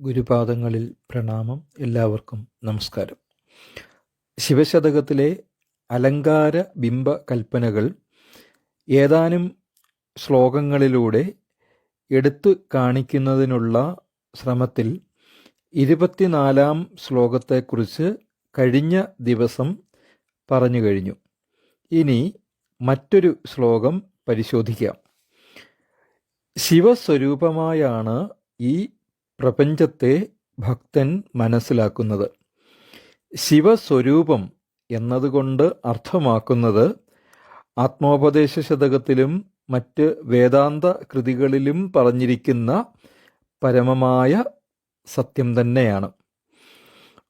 ഗുരുപാദങ്ങളിൽ പ്രണാമം. എല്ലാവർക്കും നമസ്കാരം. ശിവശതകത്തിലെ അലങ്കാര ബിംബ കൽപ്പനകൾ ഏതാനും ശ്ലോകങ്ങളിലൂടെ എടുത്തു കാണിക്കുന്നതിനുള്ള ശ്രമത്തിൽ ഇരുപത്തിനാലാം ശ്ലോകത്തെക്കുറിച്ച് കഴിഞ്ഞ ദിവസം പറഞ്ഞു കഴിഞ്ഞു. ഇനി മറ്റൊരു ശ്ലോകം പരിശോധിക്കാം. ശിവസ്വരൂപമായാണ് ഈ പ്രപഞ്ചത്തെ ഭക്തൻ മനസ്സിലാക്കുന്നത്. ശിവസ്വരൂപം എന്നതുകൊണ്ട് അർത്ഥമാക്കുന്നത് ആത്മോപദേശ ശതകത്തിലും മറ്റ് വേദാന്ത കൃതികളിലും പറഞ്ഞിരിക്കുന്ന പരമമായ സത്യം തന്നെയാണ്.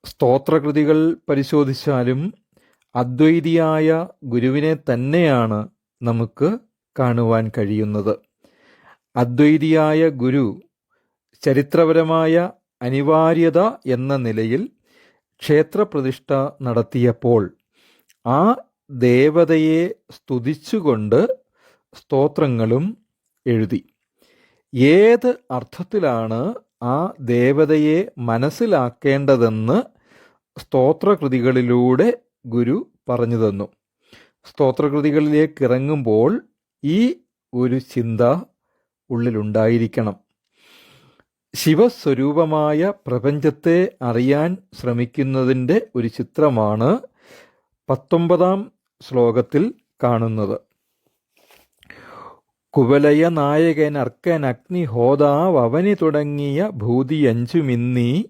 സ്തോത്രകൃതികൾ പരിശോധിച്ചാലും അദ്വൈതിയായ ഗുരുവിനെ തന്നെയാണ് നമുക്ക് കാണുവാൻ കഴിയുന്നത്. അദ്വൈതിയായ ഗുരു ചരിത്രപരമായ അനിവാര്യത എന്ന നിലയിൽ ക്ഷേത്രപ്രതിഷ്ഠ നടത്തിയപ്പോൾ ആ ദേവതയെ സ്തുതിച്ചുകൊണ്ട് സ്തോത്രങ്ങളും എഴുതി. ഏത് അർത്ഥത്തിലാണ് ആ ദേവതയെ മനസ്സിലാക്കേണ്ടതെന്ന് സ്തോത്രകൃതികളിലൂടെ ഗുരു പറഞ്ഞു തന്നു. സ്തോത്രകൃതികളിലേക്ക് ഇറങ്ങുമ്പോൾ ഈ ഒരു ചിന്ത ഉള്ളിലുണ്ടായിരിക്കണം. ശിവസ്വരൂപമായ പ്രപഞ്ചത്തെ അറിയാൻ ശ്രമിക്കുന്നതിന്റെ ഒരു ചിത്രമാണ് പത്തൊമ്പതാം ശ്ലോകത്തിൽ കാണുന്നത്. കുവലയ നായകൻ അർക്കൻ അഗ്നിഹോതാവ് അവനി തുടങ്ങിയ ഭൂതിയഞ്ചുമിന്നീ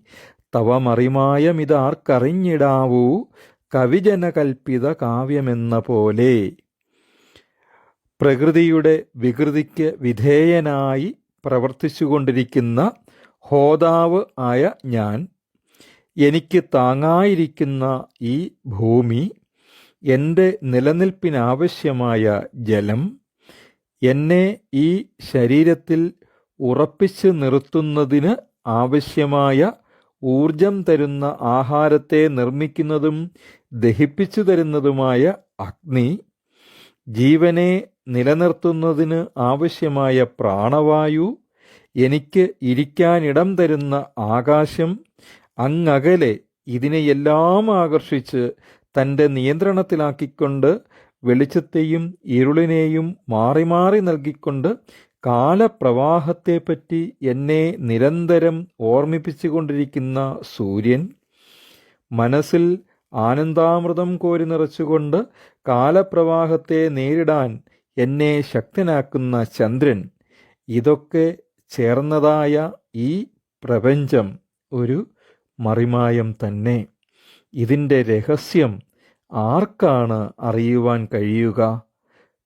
തവമറിമായമിതാർക്കറിഞ്ഞിടാവൂ കവിജനകൽപ്പിത കാവ്യമെന്ന പോലെ. പ്രകൃതിയുടെ വികൃതിക്ക് വിധേയനായി പ്രവർത്തിച്ചുകൊണ്ടിരിക്കുന്ന ഹോതാവ് ആയ ഞാൻ എനിക്ക് താങ്ങായിരിക്കുന്ന ഈ ഭൂമി എന്റെ നിലനിൽപ്പിനാവശ്യമായ ജലം എന്നെ ഈ ശരീരത്തിൽ ഉറപ്പിച്ചു നിർത്തുന്നതിന് ആവശ്യമായ ഊർജം തരുന്ന ആഹാരത്തെ നിർമ്മിക്കുന്നതും ദഹിപ്പിച്ചു തരുന്നതുമായ അഗ്നി ജീവനെ നിലനിർത്തുന്നതിന് ആവശ്യമായ പ്രാണവായു എനിക്ക് ഇരിക്കാനിടം തരുന്ന ആകാശം അങ്ങകലെ ഇതിനെയെല്ലാം ആകർഷിച്ച് തന്റെ നിയന്ത്രണത്തിലാക്കിക്കൊണ്ട് വെളിച്ചത്തെയും ഇരുളിനെയും മാറി മാറി നൽകിക്കൊണ്ട് കാലപ്രവാഹത്തെപ്പറ്റി എന്നെ നിരന്തരം ഓർമ്മിപ്പിച്ചുകൊണ്ടിരിക്കുന്ന സൂര്യൻ മനസ്സിൽ ആനന്ദാമൃതം കോരി നിറച്ചുകൊണ്ട് കാലപ്രവാഹത്തെ നേരിടാൻ എന്നെ ശക്തനാക്കുന്ന ചന്ദ്രൻ. ഇതൊക്കെ ചേർന്നതായ ഈ പ്രപഞ്ചം ഒരു മറിമായം തന്നെ. ഇതിന്റെ രഹസ്യം ആർക്കാണ് അറിയുവാൻ കഴിയുക?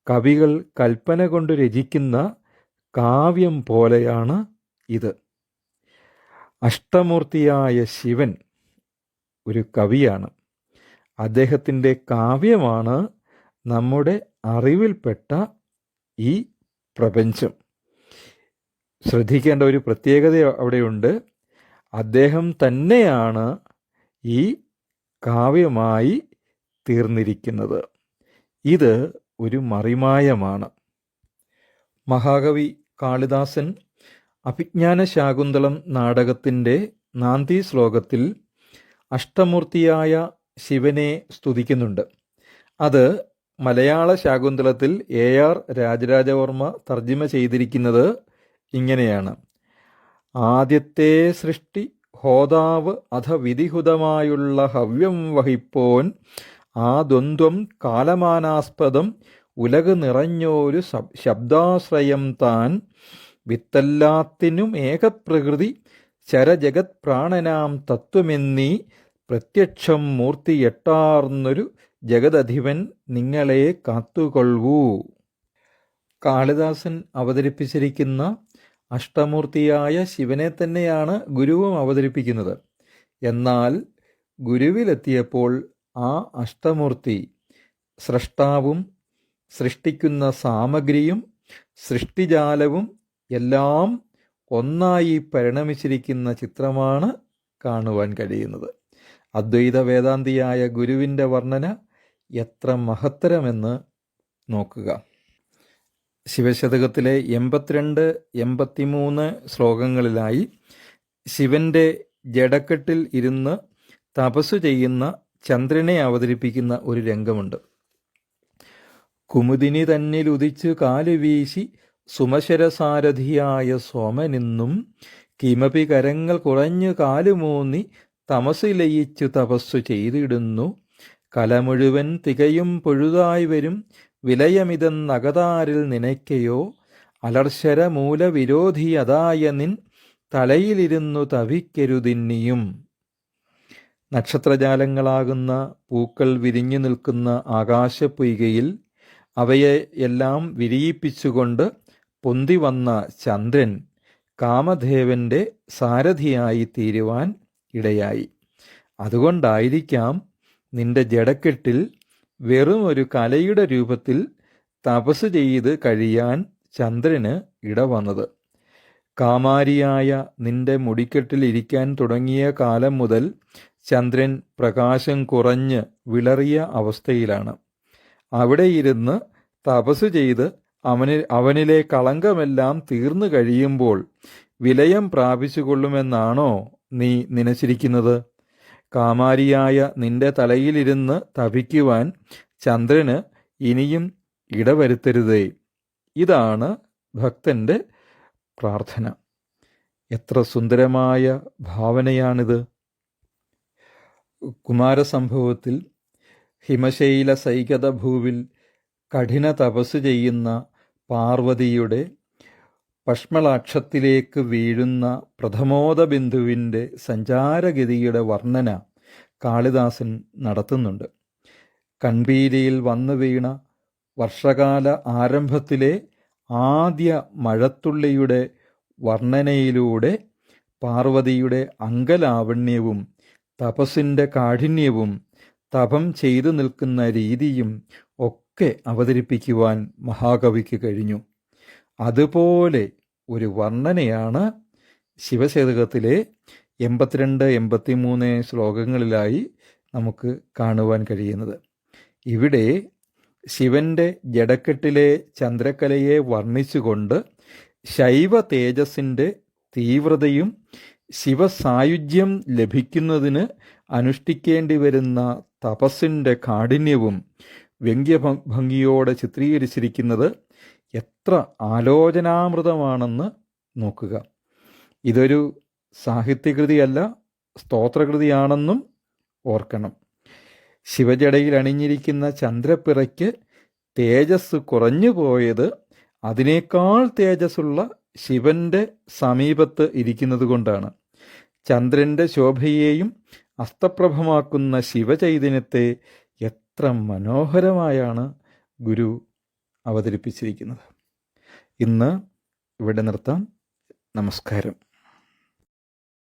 കവികൾ കൽപ്പന കൊണ്ട് രചിക്കുന്ന കാവ്യം പോലെയാണ് ഇത്. അഷ്ടമൂർത്തിയായ ശിവൻ ഒരു കവിയാണ്. അദ്ദേഹത്തിന്റെ കാവ്യമാണ് നമ്മുടെ അറിവിൽപ്പെട്ട ഈ പ്രപഞ്ചം. ശ്രദ്ധിക്കേണ്ട ഒരു പ്രത്യേകത അവിടെയുണ്ട്. അദ്ദേഹം തന്നെയാണ് ഈ കാവ്യമായി തീർന്നിരിക്കുന്നത്. ഇത് ഒരു മറിമായമാണ്. മഹാകവി കാളിദാസൻ അഭിജ്ഞാന ശാകുന്തളം നാടകത്തിന്റെ നാന്തി ശ്ലോകത്തിൽ അഷ്ടമൂർത്തിയായ ശിവനെ സ്തുതിക്കുന്നുണ്ട്. അത് മലയാള ശാകുന്തളത്തിൽ എ ആർ രാജരാജവർമ്മ തർജിമ ചെയ്തിരിക്കുന്നത് ഇങ്ങനെയാണ്. ആദ്യത്തെ സൃഷ്ടി ഹോതാവ് അധ വിധിഹുതമായുള്ള ഹവ്യം വഹിപ്പോൻ ആ ദ്വന്ദ്വം കാലമാനാസ്പദം ഉലക് നിറഞ്ഞോരു ശബ്ദാശ്രയം താൻ. വിത്തല്ലാത്തിനും ഏകപ്രകൃതി ചരജഗത് പ്രാണനാം തത്വമെന്നീ പ്രത്യക്ഷം മൂർത്തി എട്ടാർന്നൊരു ജഗദധിപൻ നിങ്ങളെ കാത്തുകൊള്ളൂ. കാളിദാസൻ അവതരിപ്പിച്ചിരിക്കുന്ന അഷ്ടമൂർത്തിയായ ശിവനെ തന്നെയാണ് ഗുരുവും അവതരിപ്പിക്കുന്നത്. എന്നാൽ ഗുരുവിലെത്തിയപ്പോൾ ആ അഷ്ടമൂർത്തി സൃഷ്ടാവും സൃഷ്ടിക്കുന്ന സാമഗ്രിയും സൃഷ്ടിജാലവും എല്ലാം ഒന്നായി പരിണമിച്ചിരിക്കുന്ന ചിത്രമാണ് കാണുവാൻ കഴിയുന്നത്. അദ്വൈത വേദാന്തിയായ ഗുരുവിന്റെ വർണന എത്ര മഹത്തരമെന്ന് നോക്കുക. ശിവശതകത്തിലെ എൺപത്തിരണ്ട് എൺപത്തിമൂന്ന് ശ്ലോകങ്ങളിലായി ശിവന്റെ ജടക്കെട്ടിൽ ഇരുന്ന് തപസ്സു ചെയ്യുന്ന ചന്ദ്രനെ അവതരിപ്പിക്കുന്ന ഒരു രംഗമുണ്ട്. കുമുദിനി തന്നിൽ ഉദിച്ച് കാലുവീശി സുമശരസാരഥിയായ സോമനിന്നും കിമപി കരങ്ങൾ കുറഞ്ഞു കാലുമൂന്നി തമസിലയിച്ചു തപസ്സു ചെയ്തിടുന്നു. കല മുഴുവൻ തികയും പൊഴുതായി വരും വിലയമിതെന്നകതാരിൽ നിനയ്ക്കയോ? അലർശര മൂലവിരോധിയതായ നിൻ തലയിലിരുന്നു തവിക്കരുതിന്നിയും. നക്ഷത്രജാലങ്ങളാകുന്ന പൂക്കൾ വിരിഞ്ഞു നിൽക്കുന്ന ആകാശപ്പൊയ്കയിൽ അവയെ എല്ലാം വിരിയിപ്പിച്ചുകൊണ്ട് പൊന്തി വന്ന ചന്ദ്രൻ കാമദേവന്റെ സാരഥിയായി തീരുവാൻ ഇടയായി. അതുകൊണ്ടായിരിക്കാം നിന്റെ ജടക്കെട്ടിൽ വെറും ഒരു കലയുടെ രൂപത്തിൽ തപസ് ചെയ്ത് കഴിയാൻ ചന്ദ്രന് ഇടവന്നത്. കാമാരിയായ നിന്റെ മുടിക്കെട്ടിൽ ഇരിക്കാൻ തുടങ്ങിയ കാലം മുതൽ ചന്ദ്രൻ പ്രകാശം കുറഞ്ഞ് വിളറിയ അവസ്ഥയിലാണ്. അവിടെ ഇരുന്ന് തപസ് ചെയ്ത് അവന് അവനിലെ കളങ്കമെല്ലാം തീർന്നു കഴിയുമ്പോൾ വിലയം പ്രാപിച്ചുകൊള്ളുമെന്നാണോ നീ നനച്ചിരിക്കുന്നത്? കാമാരിയായ നിന്റെ തലയിലിരുന്ന് തപിക്കുവാൻ ചന്ദ്രന് ഇനിയും ഇടവരുത്തരുതേ. ഇതാണ് ഭക്തന്റെ പ്രാർത്ഥന. എത്ര സുന്ദരമായ ഭാവനയാണിത്. കുമാരസംഭവത്തിൽ ഹിമശൈല സൈകത ഭൂവിൽ കഠിന തപസ് ചെയ്യുന്ന പാർവതിയുടെ പഷ്മളാക്ഷത്തിലേക്ക് വീഴുന്ന പ്രഥമോദ ബിന്ദുവിന്റെ സഞ്ചാരഗതിയുടെ വർണന കാളിദാസൻ നടത്തുന്നുണ്ട്. കൺപീലിയിൽ വന്നു വീണ വർഷകാല ആരംഭത്തിലെ ആദ്യ മഴത്തുള്ളിയുടെ വർണനയിലൂടെ പാർവതിയുടെ അങ്കലാവണ്യവും തപസ്സിന്റെ കാഠിന്യവും തപം ചെയ്തു നിൽക്കുന്ന രീതിയും ഒക്കെ അവതരിപ്പിക്കുവാൻ മഹാകവിക്ക് കഴിഞ്ഞു. അതുപോലെ ഒരു വർണനയാണ് ശിവശതകത്തിലെ എൺപത്തിരണ്ട് എൺപത്തിമൂന്ന് ശ്ലോകങ്ങളിലായി നമുക്ക് കാണുവാൻ കഴിയുന്നത്. ഇവിടെ ശിവന്റെ ജഡക്കെട്ടിലെ ചന്ദ്രക്കലയെ വർണിച്ചുകൊണ്ട് ശൈവ തേജസ്സിന്റെ തീവ്രതയും ശിവസായുജ്യം ലഭിക്കുന്നതിന് അനുഷ്ഠിക്കേണ്ടി വരുന്ന തപസ്സിന്റെ കാഠിന്യവും വ്യംഗ്യഭംഗിയോടെ ചിത്രീകരിച്ചിരിക്കുന്നത് എത്ര ആലോചനാമൃതമാണെന്ന് നോക്കുക. ഇതൊരു സാഹിത്യകൃതിയല്ല സ്തോത്രകൃതിയാണെന്നും ഓർക്കണം. ശിവജടയിൽ അണിഞ്ഞിരിക്കുന്ന ചന്ദ്രപ്പിറയ്ക്ക് തേജസ് കുറഞ്ഞു പോയത് അതിനേക്കാൾ തേജസ്സുള്ള ശിവന്റെ സമീപത്ത് ഇരിക്കുന്നത് കൊണ്ടാണ്. ചന്ദ്രന്റെ ശോഭയെയും അസ്തപ്രഭമാക്കുന്ന ശിവചൈതന്യത്തെ എത്ര മനോഹരമായാണ് ഗുരു അവതരിപ്പിച്ചിരിക്കുന്നത്. ഇന്ന് ഇവിടെ നിർത്താം. നമസ്കാരം.